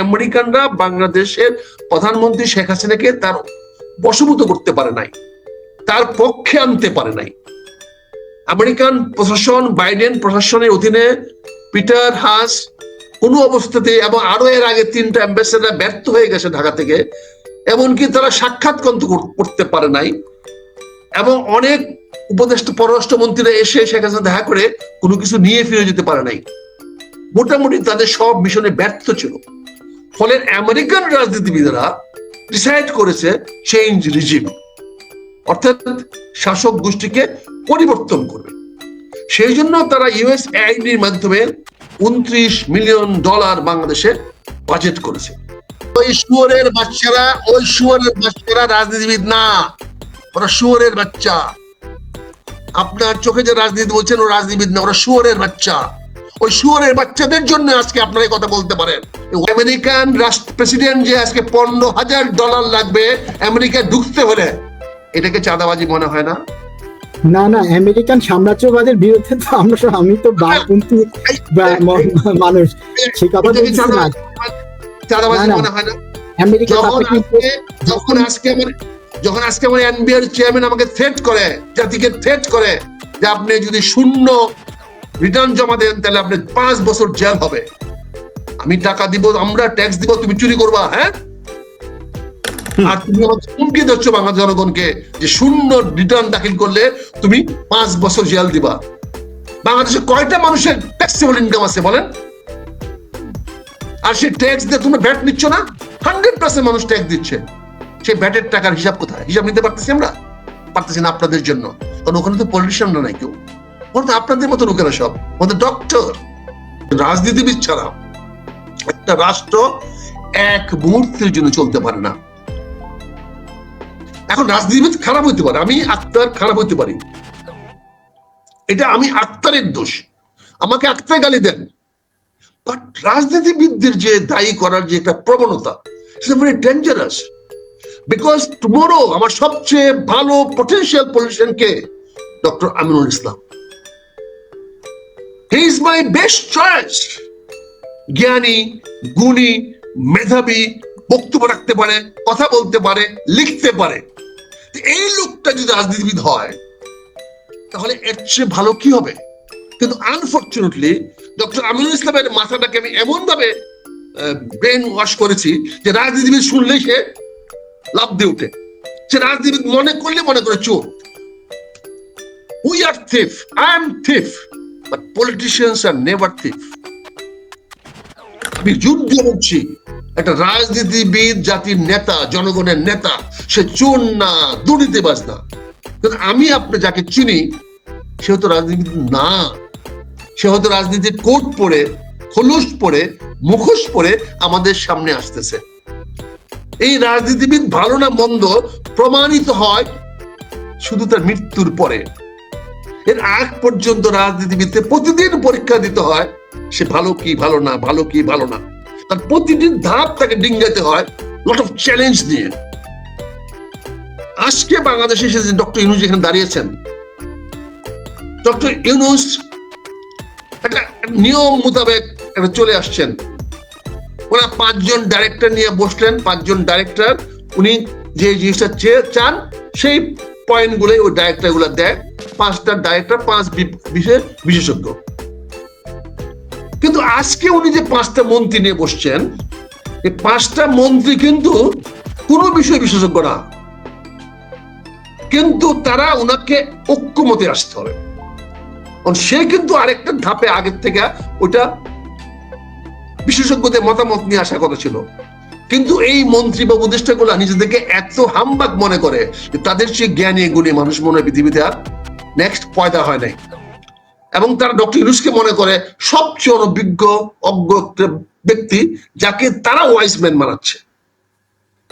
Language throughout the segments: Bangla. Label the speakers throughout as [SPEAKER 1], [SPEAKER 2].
[SPEAKER 1] আমেরিকানরা বাংলাদেশের প্রধানমন্ত্রী শেখ হাসিনাকে তার বশভূত করতে পারে নাই, তার পক্ষে আনতে পারে নাই। আমেরিকান প্রশাসন, বাইডেন প্রশাসনের অধীনে পিটার হাস কোনো অবস্থাতে এবং আরও এর আগে তিনটা অ্যাম্বাসেডার ব্যর্থ হয়ে গেছে ঢাকা থেকে, এমনকি তারা সাক্ষাৎ করতে পারে নাই। এবং অনেক উপদেষ্টা, পররাষ্ট্রমন্ত্রীরা এসে শেখ হাসিনা দেখা করে কোনো কিছু নিয়ে ফিরে যেতে পারে নাই। মোটামুটি তাদের সব মিশনে ব্যর্থ ছিল। ফলে আমেরিকান রাজনীতিবিদরা ডিসাইড করেছে চেঞ্জ রিজিম অর্থাৎ শাসক গোষ্ঠীকে পরিবর্তন করবে। সেই জন্য তারা ইউএস আইডির মাধ্যমে উনত্রিশ মিলিয়ন ডলার বাংলাদেশে বাজেট করেছে। ওই শুয়ারের বাচ্চারা, ওই শুয়ারের বাচ্চারা রাজনীতিবিদ না, ওরা শুয়ারের বাচ্চা। আপনার চোখে যে রাজনীতি বলছেন, ও রাজনীতিবিদ না, ওরা শুয়ারের বাচ্চা। ওই শুয়ারের বাচ্চাদের জন্য আজকে আপনারা কথা বলতে পারেন। আমেরিকান রাষ্ট্র প্রেসিডেন্ট যে আজকে পনেরো হাজার ডলার লাগবে আমেরিকায় ঢুকতে হলে এটাকে চাঁদাবাজি মনে হয় না?
[SPEAKER 2] না না আমেরিকান সাম্রাজ্যবাদের বিরুদ্ধে তো আমরা আমি তো বামপন্থী মানুষ। সেই কথা
[SPEAKER 1] এটাকে
[SPEAKER 2] বলছি না।
[SPEAKER 1] চাঁদাবাজি। মনে হয় না
[SPEAKER 2] আমেরিকা
[SPEAKER 1] যখন আজকে আমার যখন আজকে আমার এনবিআর চেয়ারম্যান আমাকে থ্রেট করে জাতিকে থ্রেট করে যে আপনি যদি শূন্য রিটার্ন জমা দেন তাহলে আপনি পাঁচ বছর জেল হবে। আমি টাকা দিব আমরা ট্যাক্স দিব তুমি চুরি করবা হ্যাঁ? আর তুমি আমাকে হুমকি দিচ্ছ বাংলা জনগণকে যে শূন্য রিটার্ন দাখিল করলে তুমি পাঁচ বছর জেল দিবা। বাংলাদেশে কয়টা মানুষের ট্যাক্সেবল ইনকাম আছে বলেন? আর সেই ট্যাক্স দিয়ে তোমরা ভ্যাট নিচ্ছ না? হান্ড্রেড পার্সেন্ট মানুষ ট্যাক্স দিচ্ছে। সেই ভ্যাটের টাকার হিসাব কোথায়? হিসাব নিতে পারতেছি আমরা? পারতেছি না আপনাদের জন্য। কারণ ওখানে তো পলিটিশিয়ানরা নাই কেউ। ওখানে তো আপনাদের মতো লোকেরা সব। ওদের ডক্টর রাজনীতিবিদ ছাড়া। একটা রাষ্ট্র এক মুহূর্তের জন্য চলতে পারে না। এখন রাজনীতিবিদ খারাপ হইতে পারে। আমি আক্তার খারাপ হইতে পারি। এটা আমি আক্তারের দোষ। আমাকে আক্তার গালি দেন। বাট রাজনীতিবিদদের যে দায়ী করার যে একটা প্রবণতা, সেটা ভেরি ডেঞ্জারাস বিকজ টুমোরো আমার সবচেয়ে ভালো potential politician K? Doctor Aminul Islam my best choice জ্ঞানী, গুণী, মেধাবী, বক্তব্য রাখতে পারে, কথা বলতে পারে, লিখতে পারে। এই লোকটা যদি রাজনীতিবিদ হয়, তাহলে এর চেয়ে ভালো কি হবে? কিন্তু আনফর্চুনেটলি ডক্টর আমিনুল ইসলামের মাথাটাকে আমি এমন ভাবে ব্রেন ওয়াশ করেছি যে রাজনীতিবিদ শুনলেই সে লাভ দিয়ে উঠে। সে রাজনীতিবিদ মনে করলে মনে করে চোর we are thief I am thief but politicians are never thief আমি যুদ্ধ করছি একটা রাজনীতিবিদ, জাতির নেতা, জনগণের নেতা, সে চোর না দুর্নীতিবাজ না আমি আপনি যাকে চিনি, সে হয়তো রাজনীতিবিদ না। সে হয়তো রাজনীতির কোট পরে, খোলস পরে, মুখোশ পরে আমাদের সামনে আসতেছে। এই রাজনীতিবিদ ভালো না মন্দ প্রমাণিত হয় শুধু তার মৃত্যুর পরে। এর আগ পর্যন্ত রাজনীতিবিদকে প্রতিদিন পরীক্ষা দিতে হয়, সে ভালো কি, ভালো না, ভালো কি, ভালো না। তার প্রতিদিন ধাপ তাকে ডিঙ্গাতে হয় লট অফ চ্যালেঞ্জ নিয়ে। আজকে বাংলাদেশে এসে ডক্টর ইউনুস এখানে দাঁড়িয়েছেন। ডক্টর ইউনুস একটা নিয়ম মোতাবেক চলে আসছেন। ওরা পাঁচজন ডাইরেক্টর নিয়ে বসলেন, পাঁচজন ডাইরেক্টর উনি যে জিনিসটা চান, সেই পয়েন্টগুলো ওই ডাইরেক্টরগুলো দেয়। পাঁচটা ডাইরেক্টর পাঁচ বিষয়ে বিশেষজ্ঞ। কিন্তু আজকে উনি যে পাঁচটা মন্ত্রী নিয়ে বসছেন এই পাঁচটা মন্ত্রী কিন্তু কোনো বিষয় বিশেষজ্ঞ না। কিন্তু তারা ওনাকে ঐক্যমতে আসতে হবে। সে কিন্তু আরেকটা ধাপে আগের থেকে ওটা বিশেষজ্ঞদের মতামত নিয়ে আসার কথা ছিল। কিন্তু এই মন্ত্রী বা উপদেষ্টা গুলা নিজেদেরকে এত হামবাক মনে করে তাদের সে জ্ঞানী গুণী মানুষ মনে পৃথিবীতে আর নেক্সট পয়দা হয় নাই। এবং তারা ডক্টর ইউনুসকে মনে করে সবচেয়ে অনভিজ্ঞ, অজ্ঞ ব্যক্তি যাকে তারা ওয়াইস ম্যান মানাচ্ছে।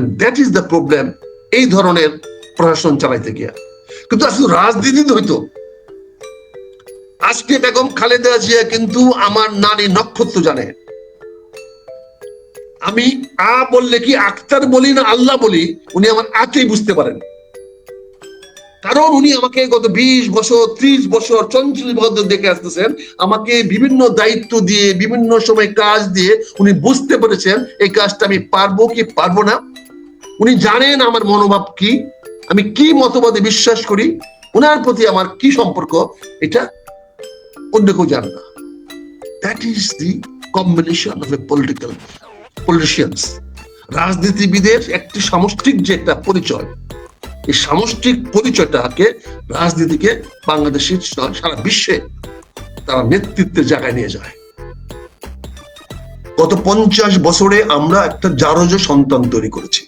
[SPEAKER 1] দ্যাট ইজ দ্য প্রবলেম এই ধরনের প্রশাসন চালাইতে গিয়া। কিন্তু আসলে রাজনীতি হইতো। আজকে বেগম খালেদা জিয়া কিন্তু আমার নারী নক্ষত্র জানে। আমি আ বললে কি আক্তার বলি না আল্লাহ বলি, উনি আমার আকেই বুঝতে পারেন। কারণ উনি আমাকে গত বিশ বছর, ত্রিশ বছর চঞ্চল ভদ্র দেখে আসতেছেন। আমাকে বিভিন্ন দায়িত্ব দিয়ে, বিভিন্ন সময় কাজ দিয়ে উনি বুঝতে পেরেছেন এই কাজটা আমি পারব কি পারব না। উনি জানেন আমার মনোভাব কি, আমি কি মতবাদে বিশ্বাস করি ওনার প্রতি আমার কি সম্পর্ক, এটা অন্য কেউ জানে না। That is the combination of a political politicians রাজনীতিবিদের একটি সামষ্টিক যে একটা পরিচয় এই সামষ্টিক পরিচয়টাকে রাজনীতিকে বাংলাদেশের সারা বিশ্বে তারা নেতৃত্বের জায়গায় নিয়ে যায়। গত পঞ্চাশ বছরে আমরা একটা জারজ সন্তান তৈরি করেছি।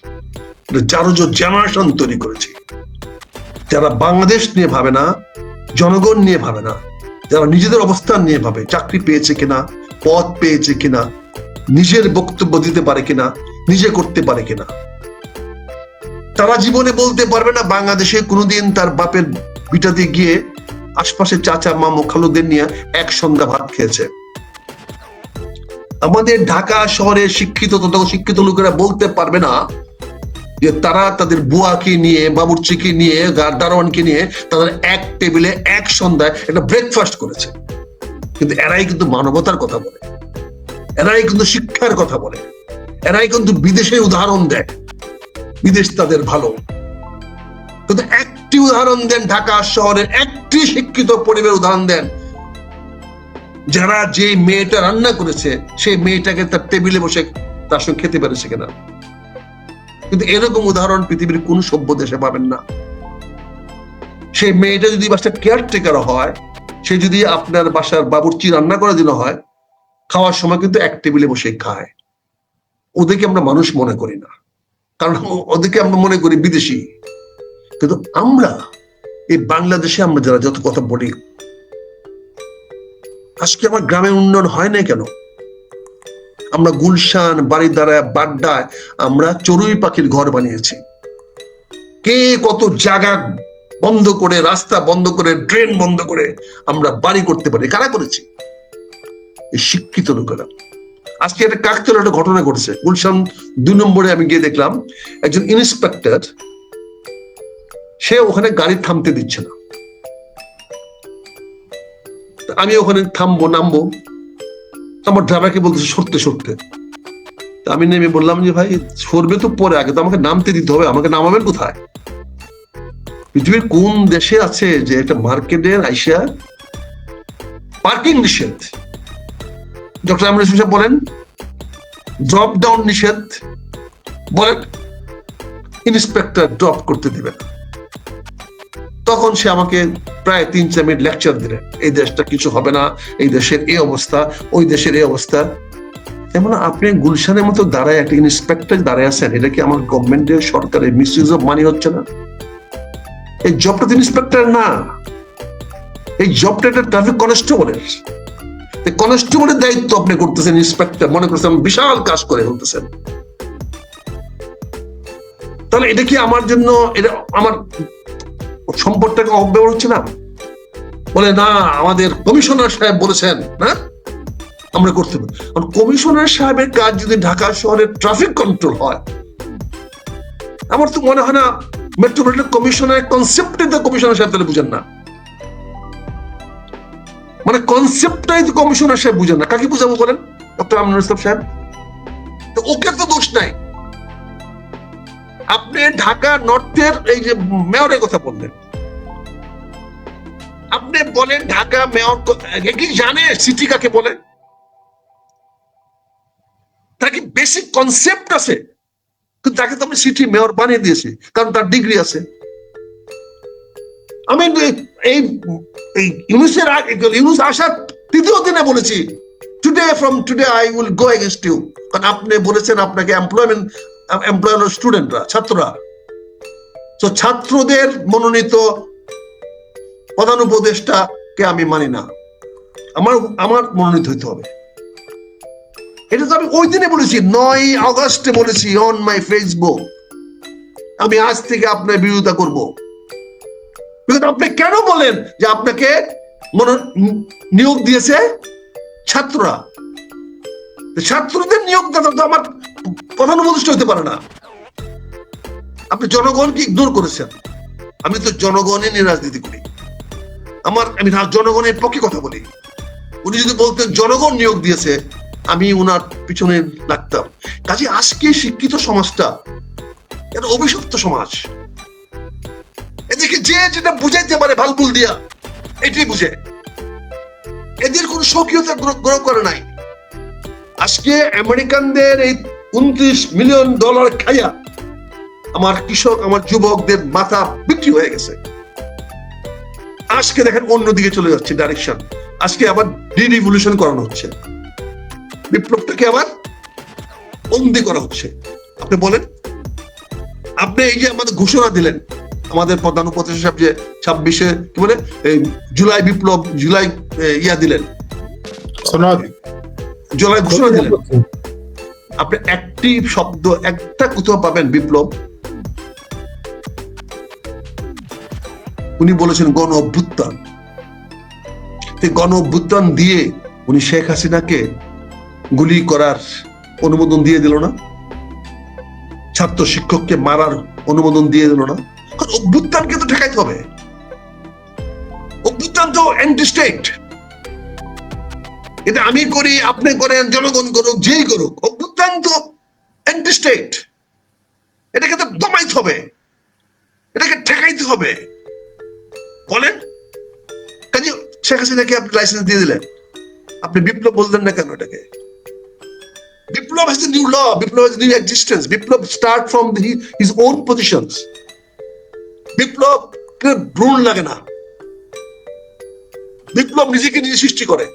[SPEAKER 1] জারজ জেনারেশন তৈরি করেছি। যারা বাংলাদেশ নিয়ে ভাবে না, জনগণ নিয়ে ভাবে না, যারা নিজেদের অবস্থান নিয়ে ভাবে, চাকরি পেয়েছে কিনা, পদ পেয়েছে কিনা, নিজের বক্তব্য দিতে পারে কিনা, নিজে করতে পারে কিনা তারা জীবনে বলতে পারবে না, বাংলাদেশে কোনোদিন তার বাপের বিটাতে গিয়ে আশপাশে চাচা, মামু, খালুদের নিয়ে এক সন্ধ্যা ভাত খেয়েছে। আমাদের ঢাকা শহরে শিক্ষিত তথা শিক্ষিত লোকেরা বলতে পারবে না যে তারা তাদের বুয়াকে নিয়ে, বাবুর্চিকে নিয়ে দারোয়ানকে নিয়ে তাদের এক টেবিলে এক সন্ধ্যায় একটা ব্রেকফাস্ট করেছে। কিন্তু এরাই কিন্তু মানবতার কথা বলে। এরাই কিন্তু শিক্ষার কথা বলে। এরাই কিন্তু বিদেশের উদাহরণ দেয়। বিদেশ তাদের ভালো। কিন্তু একটি উদাহরণ দেন ঢাকা শহরের একটি শিক্ষিত পরিবারের উদাহরণ দেন। যারা যে মেয়েটা রান্না করেছে, সেই মেয়েটাকে তার টেবিলে বসে তার সঙ্গে খেতে পেরেছে কিনা। কিন্তু এরকম উদাহরণ পৃথিবীর কোন সভ্য দেশে পাবেন না। সেই মেয়েটা যদি বাসার কেয়ারটেকার হয়, সে যদি আপনার বাসার বাবুর্চি রান্না করে দিল হয়, খাওয়ার সময় কিন্তু এক টেবিলে বসে খায়। ওদেরকে আমরা মানুষ মনে করি না। কারণ ওদেরকে আমরা মনে করি বিদেশি। কিন্তু আমরা, এই বাংলাদেশে আমরা যারা যত কথা বলি, আজকে আমার গ্রামের উন্নয়ন হয় না কেন? আমরা গুলশান বাড়ির বাড্ডায় আমরা চড়ুই পাখির ঘর বানিয়েছি। কে কত জায়গা বন্ধ করে, রাস্তা বন্ধ করে, ড্রেন বন্ধ করে আমরা বাড়ি করতে পারি? কারা করেছি? এই শিক্ষিত লোকেরা। আজকে একটা কাকতলা একটা ঘটনা ঘটেছে। গুলশান দুই নম্বরে আমি গিয়ে দেখলাম, একজন ইন্সপেক্টর সে ওখানে গাড়ি থামতে দিচ্ছে না। আমি ওখানে থামবো, নামবো। আমার ড্রাইভারকে বলতেছে, সরতে সরতে। আমি নেমে বললাম যে, ভাই, সরবে তো পরে, আগে তো আমাকে নামতে দিতে হবে, আমাকে নামাবেন কোথায়? পৃথিবীর কোন দেশে আছে যে একটা মার্কেটের আইসা পার্কিং নিষেধ? ডক্টর আমরিস সাহেব বলেন ড্রপ ডাউন নিষেধ বলেন ইন্সপেক্টর ড্রপ করতে দিবে তখন সে আমাকে প্রায় তিন চার মিনিট লেকচার দিলেন, এই দেশটা কিছু হবে না, এই দেশের এই অবস্থা, ওই দেশের এই অবস্থা। এমন আপনি গুলশানের মতো দাঁড়ায়, একটা ইন্সপেক্টর দাঁড়ায় আছেন, এটা কি আমার গভর্নমেন্টের সরকারের মিস ইউজ অফ মানি হচ্ছে না? এই জবটা তো ইন্সপেক্টর না। এই জবটা একটা ট্রাফিক কনস্টেবলের কনস্টেবলের দায়িত্ব আপনি করতেছেন ইন্সপেক্টর মনে করছেন বিশাল কাজ করে ফেলতেছেন। তাহলে এটা কি আমার জন্য, এটা আমার সম্পদটাকে অব্যবহার হচ্ছে না? বলে, না, আমাদের কমিশনার সাহেব বলেছেন, না? আমরা করতে পারি। কমিশনার সাহেবের কাজ যদি ঢাকা শহরের ট্রাফিক কন্ট্রোল হয়, আমার তো মনে হয় না, মেট্রোপলিটন কমিশনের কনসেপ্টে তো কমিশনার সাহেব তাহলে বুঝেন না। মানে কনসেপ্টটাই তো কমিশনার সাহেব বুঝেন না। কাকে বুঝাবো বলেন? ডক্টর আমনুল ইসলাম সাহেব? তো ওকে তো দোষ নাই। আপনি ঢাকা নর্থের এই যে মেয়রের কথা বললেন। আপনি বলেন ঢাকা মেয়র কি জানে সিটি কাকে বলে? তার কি বেসিক কনসেপ্ট আছে? কিন্তু তাকে তো আপনি সিটি মেয়র বানিয়ে দিয়েছি, কারণ তার ডিগ্রি আছে। আমি এই- এই ইউনুসের ইউনুস আসার তৃতীয় দিনে বলেছি today from today I will go against you কারণ আপনি বলেছেন আপনাকে এমপ্লয়মেন্ট এমপ্লয় স্টুডেন্টরা ছাত্ররা। তো ছাত্রদের মনোনীত প্রধান উপদেষ্টাকে আমি মানি না। আমার আমার মনোনীত হইতে হবে। এটা তো আমি ওই দিনে বলেছি, নয় আগস্টে বলেছি অন মাই ফেসবুক আমি আজ থেকে আপনার বিরোধিতা করব। কিন্তু আপনি কেন বলেন যে আপনাকে নিয়োগ দিয়েছে ছাত্ররা? ছাত্রদের নিয়োগ দাতা তো আমার প্রধান উপদেষ্টা হতে পারে না। আপনি জনগণকে ইগনোর করেছেন। আমি তো জনগণের নিয়ে রাজনীতি করি। আমার, আমি জনগণের পক্ষে কথা বলি। উনি যদি বলতেন, জনগণ নিয়োগ দিয়েছে আমি ওনার পিছনে লাগতাম। কাজে আজকে শিক্ষিত সমাজটা, এটা অভিশপ্ত সমাজ। এদেরকে যে যেটা বুঝাইতে পারে ভালবুল দিয়া, এটাই বুঝে। এদের কোনো স্বকীয়তা গ্রহ করে নাই। আজকে আমেরিকানদের এই উনত্রিশ মিলিয়ন ডলার খাইয়া আমার কৃষক, আমার যুবকদের মাথা বিক্রি হয়ে গেছে। আজকে দেখেন অন্যদিকে চলে যাচ্ছে ডাইরেকশন আজকে আবার ডিরিভলিউশন করানো হচ্ছে। বিপ্লবটাকে আবার বন্দি করা হচ্ছে। আপনি বলেন, আপনি এই যে আমাদের ঘোষণা দিলেন আমাদের প্রধান উপদেষ্টা সাহেব যে ছাব্বিশে কি বলে জুলাই বিপ্লব জুলাই ইয়া দিলেন। জুলাই ঘোষণা দিলেন। আপনি একটি শব্দ একটা কোথাও পাবেন বিপ্লব। উনি বলেছেন গণ অভ্যুত্থান। গণ অভ্যুত্থান দিয়ে উনি শেখ হাসিনাকে গুলি করার অনুমোদন দিয়ে দিল না। ছাত্র শিক্ষককে মারার অনুমোদন দিয়ে দিল না। অভ্যুত্থানকে তো ঠেকাইতে হবে। অভ্যুত্থান তো এটা আমি করি আপনি করেন জনগণ করুক যেই করুক অভ্যুত্থান তো এটাকে তো দমাইতে হবে। এটাকে ঠেকাইতে হবে। বলেন। কাজে শেখ হাসিনাকে আপনি লাইসেন্স দিয়ে দিলেন। আপনি বিপ্লব বললেন না কেন এটাকে? Biplob has new law Biplab a new existence Biplab start from the, his own positions বিপ্লব ভ্রূণ লাগে না। বিপ্লব নিজেকে নিজে সৃষ্টি করে।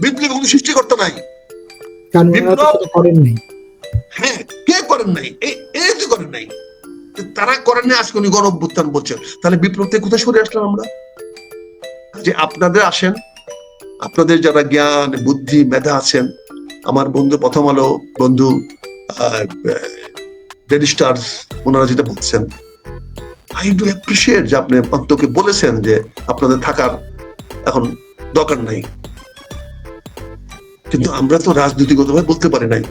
[SPEAKER 1] বিপ্লব কোনো সৃষ্টিকর্তা নাই।
[SPEAKER 2] কারণ ওনারা তো
[SPEAKER 1] বিপ্লব-
[SPEAKER 2] করেন নাই?
[SPEAKER 1] হ্যাঁ কে করেন নাই? এই এই তো করেন নাই। তারা করেন নাই আজকে উনি গণ অভ্যুত্থান বলছেন। তাহলে বিপ্লব থেকে কোথায় সরে আসলাম আমরা? যে আপনাদের আসেন আপনাদের যারা জ্ঞান বুদ্ধি মেধা আছেন আমার বন্ধু প্রথম আলো বন্ধু ডেলি স্টার্স ওনারা যেটা বলছেন আই ডু অ্যাপ্রিসিয়েট যে আপনি অন্তকে বলেছেন যে আপনাদের থাকার এখন দরকার নাই। কিন্তু আমরা তো বলতে পারি নাই।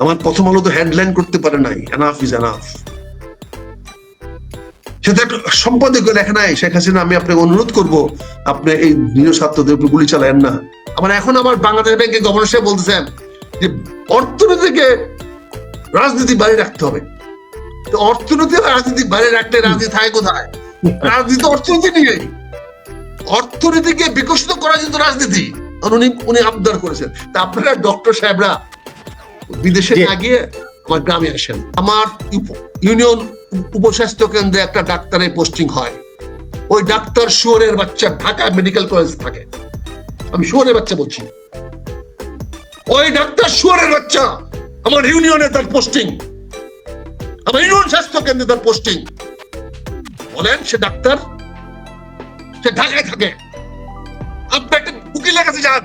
[SPEAKER 1] আমার প্রথম আলো তো করতে পারে নাই। এনাফ ইজ এনাফ সেটা একটা সম্পাদকীয় লেখা নাই। শেখ হাসিনা, আমি আপনাকে অনুরোধ করব, আপনি এই নিজ ছাত্রদের উপর গুলি চালায়েন না। আমার এখন আমার বাংলাদেশ ব্যাংকের গভর্নর সাহেব বলতেছেন যে অর্থনীতিকে রাজনীতি বাইরে রাখতে হবে। অর্থনীতি রাজনীতি বাইরে রাখতে রাজনীতি থাকে কোথায়? রাজনীতি অর্থনীতি নিয়েই। অর্থনীতিকে বিকশিত করা যেত রাজনীতি। উনি উনি আবদার করেছেন। তা আপনারা ডক্টর সাহেবরা বিদেশে। না গিয়ে আমার গ্রামে আসেন। আমার ইউনিয়ন উপস্বাস্থ্য কেন্দ্রে একটা ডাক্তারের পোস্টিং হয়। ওই ডাক্তার শুয়োরের বাচ্চা ঢাকা মেডিকেল কলেজ থাকে। আমি শুয়োরের বাচ্চা বলছি। ওই ডাক্তার শুয়োরের বাচ্চা আমার ইউনিয়নে তার পোস্টিং। স্বাস্থ্য কেন্দ্রে তার পোস্টিং। বলেন, সে ডাক্তার, সে ঢাকায় থাকে। আপনি একটা উকিলের কাছে যান।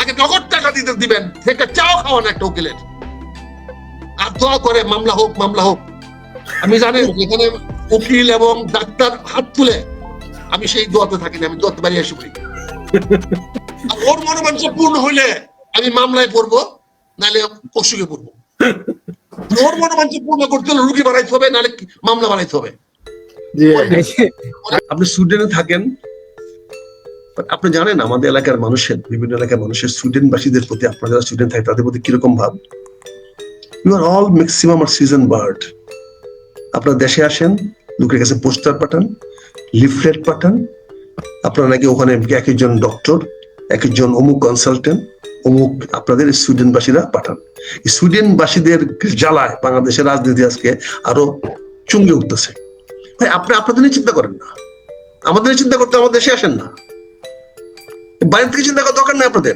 [SPEAKER 1] আগে নগদ টাকা দিতে দিবেন চাও খাওয়ান একটা উকিলের। আর দোয়া করে, মামলা হোক মামলা হোক। আমি জানেন এখানে উকিল এবং ডাক্তার হাত তুলে আমি সেই দোয়াতে থাকি না, আমি দোয়াতে বাড়ি আসি পড়ি। ওর মনোমাংস পূর্ণ হইলে আমি মামলায় পড়ব, নাহলে অসুখে পড়ব। ওর মনোমাংস পূর্ণ করতে হলে রুগী বানাইতে হবে নাহলে মামলা বানাইতে হবে। আপনি সুইডেনে থাকেন আপনি জানেন আমাদের এলাকার মানুষের বিভিন্ন এলাকার মানুষের সুইডেনবাসীদের প্রতি আপনারা যারা সুইডেন থাকে তাদের প্রতি কীরকম ভাব? You are all maximum are season bird আপনারা দেশে আসেন লোকের কাছে পোস্টার পাঠান লিফলেট পাঠান। আপনারা নাকি ওখানে এক একজন ডক্টর এক একজন অমুক কনসালটেন্ট অমুক আপনাদের সুইডেনবাসীরা পাঠান। সুইডেনবাসীদের জ্বালায় বাংলাদেশের রাজনীতি আজকে আরও চুঙ্গে উঠতেছে। ভাই আপনি আপনাদের নিয়ে চিন্তা করেন না। আমাদের চিন্তা করতে আমাদের দেশে আসেন না। বাইরে থেকে চিন্তা করার দরকার নেই আপনাদের।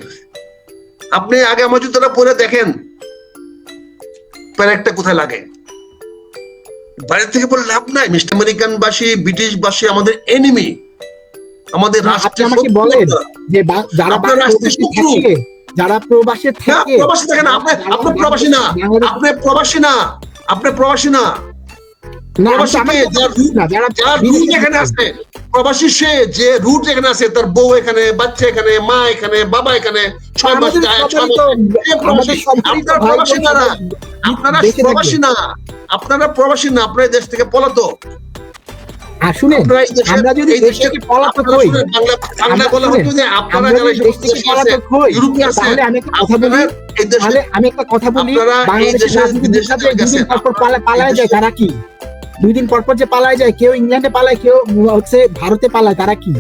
[SPEAKER 1] আপনি আগে আমার জুতোটা পরে দেখেন প্যারেকটা কোথায় লাগে। বাইরে থেকে পরে লাভ নাই। মিস্টার আমেরিকান বাসী ব্রিটিশ বাসী আমাদের এনিমি আমাদের রাষ্ট্রের শত্রু
[SPEAKER 2] বলেন। যে যারা
[SPEAKER 1] আপনার রাষ্ট্রের শত্রু।
[SPEAKER 2] যারা প্রবাসে থাকে
[SPEAKER 1] প্রবাসী থাকে না আপনি আপনি প্রবাসী না আপনি প্রবাসী না আপনি প্রবাসী না। প্রবাসী সে যে রুট এখানে আছে তার বউ এখানে বাচ্চা এখানে মা এখানে বাবা এখানে ছয় মাস আপনার প্রবাসী না। আপনারা প্রবাসী না আপনারা দেশ থেকে পলাতক।
[SPEAKER 2] আর শুনে আমরা যদি
[SPEAKER 1] এই
[SPEAKER 2] দেশ থেকে পলাতক হই
[SPEAKER 1] বাংলা বাংলা হতো যে আপনারা যারা
[SPEAKER 2] পলাতক হই তাহলে আমি একটা কথা বলি তাহলে আমি একটা কথা বলি
[SPEAKER 1] আপনারা এই
[SPEAKER 2] বাংলাদেশের
[SPEAKER 1] দেশের
[SPEAKER 2] রাজনীতি
[SPEAKER 1] বিদেশে
[SPEAKER 2] বিখ্যাত
[SPEAKER 1] চলে
[SPEAKER 2] দুদিন
[SPEAKER 1] গেছেন।
[SPEAKER 2] পর পর পালা-
[SPEAKER 1] এই
[SPEAKER 2] পালায় যায় তারা কি দুই দিন পর পর যে পালায় যায় কেউ ইংল্যান্ডে পালায় কেউ হচ্ছে ভারতে পালায় তারা কি